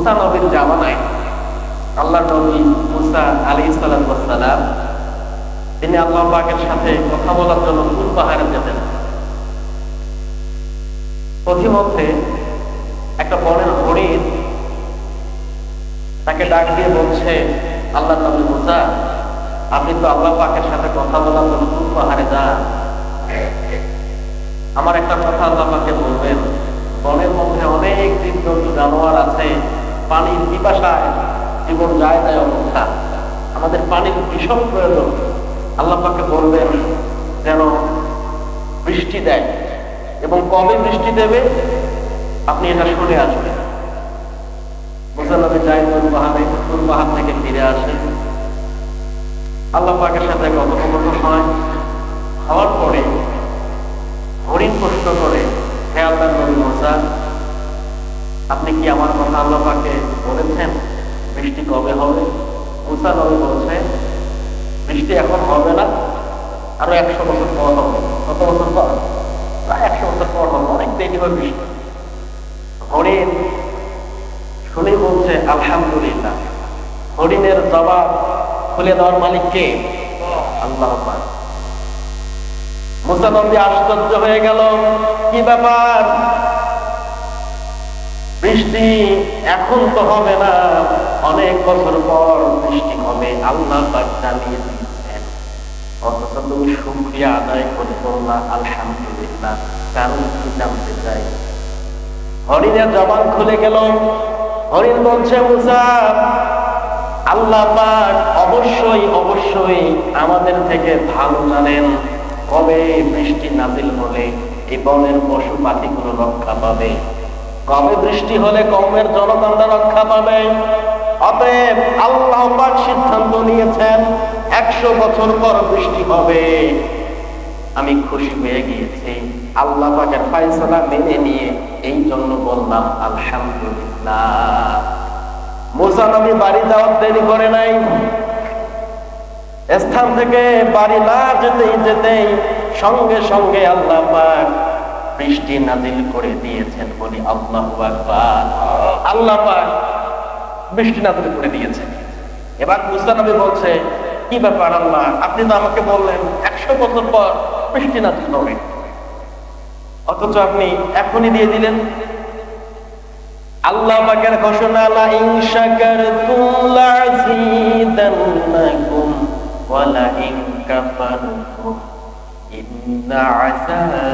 মুসা নবীর জামানায় আল্লাহ নবী মুসা আলী সালাম তিনি আল্লাহ পাকের সাথে কথা বলার জন্য তুর পাহাড়ে যেতেন। পথিমধ্যে একটা বনের হরিণ তাকে ডাক দিয়ে বলছে, আল্লাহ নবী মুসা, আপনি তো আল্লাহ পাকের সাথে কথা বলার জন্য তুর পাহাড়ে যান। আমার একটা কথা আল্লাহ পাকে বলবেন। বনের মধ্যে অনেক জীব জন্তু জানোয়ার আছে। পানির পিপাসায় জীবন যায় যায় অবস্থা। আমাদের পানির ভীষণ প্রয়োজন। আল্লাহ পাকে বলবেন, যেন বৃষ্টি দেয় এবং কবে বৃষ্টি দেবে? আপনি এটা শুনে আসবেন। মুসানবী যাই তুর পাহাড় থেকে ফিরে আসে। আল্লাহ পাকের সাথে কথোপকথন হয়। হওয়ার পরে হরিণ প্রশ্ন করে, হে আল্লাহ নবী মোসা, আপনি কি আমার কথা আল্লাহ পাকে বলেছেন বৃষ্টি কবে হবে? মুসা নবী বলছে বৃষ্টি এখন হবে না, আরও একশো বছর পর হবে। কত বছর পর? প্রায় একশো বছর পর হবে, অনেক দেরি হবে বৃষ্টি। হরিণ, শুনে বলছে, আলহামদুলিল্লাহ। হরিণের জবাব খুলে দেওয়ার মালিক কে? আল্লাহ মুসানবী আশ্চর্য হয়ে গেল, কি ব্যাপার? বৃষ্টি এখন তো হবে না। অনেক বছর পর বৃষ্টি হবে, আল্লাহ জানিয়ে দিয়েছেন। অথচ তুমি আদায় করে বললা আলহামদুলিল্লাহ, কারণ কি জানতে চাই? হরিণের জবান খুলে গেল। হরিণ বলছে, মুসা, আল্লাহ পাক অবশ্যই অবশ্যই আমাদের থেকে ভালো জানেন কবে বৃষ্টি নাজিল হলে এই বনের পশু পাখিগুলো রক্ষা পাবে। কবে বৃষ্টি হলে কমের জনগণরা রক্ষা পাবে। অতএব আল্লাহ সিদ্ধান্ত নিয়েছেন, একশো বছর পর বৃষ্টি হবে। আমি খুশি হয়ে গিয়েছি। আল্লাহ পাকের ফাইসলা মেনে নিয়ে এই জন্য বললাম, আলহামদুলিল্লাহ। মুসা নবী বাড়ি যাওয়ার দেরি করে নাই। স্থান থেকে বাড়ি না যেতেই যেতেই সঙ্গে সঙ্গে আল্লাহ পাক বৃষ্টি নাজিল করে দিয়েছেন বলি আল্লাহ আল্লাহ বৃষ্টি নাজিল করে দিয়েছেন। এবার মুসা নবী বলছে, কি ব্যাপার আল্লাহ? আপনি তো আমাকে বললেন, একশো বছর পর বৃষ্টি নাজিল হবে। অথচ আপনি এখনই দিয়ে দিলেন। আল্লাহ পাকের ঘোষণা, লা ইন শাকারতুম লাযীদান্নাকুম ওয়া লা ইন কাফারতুম ইন্না আযাবি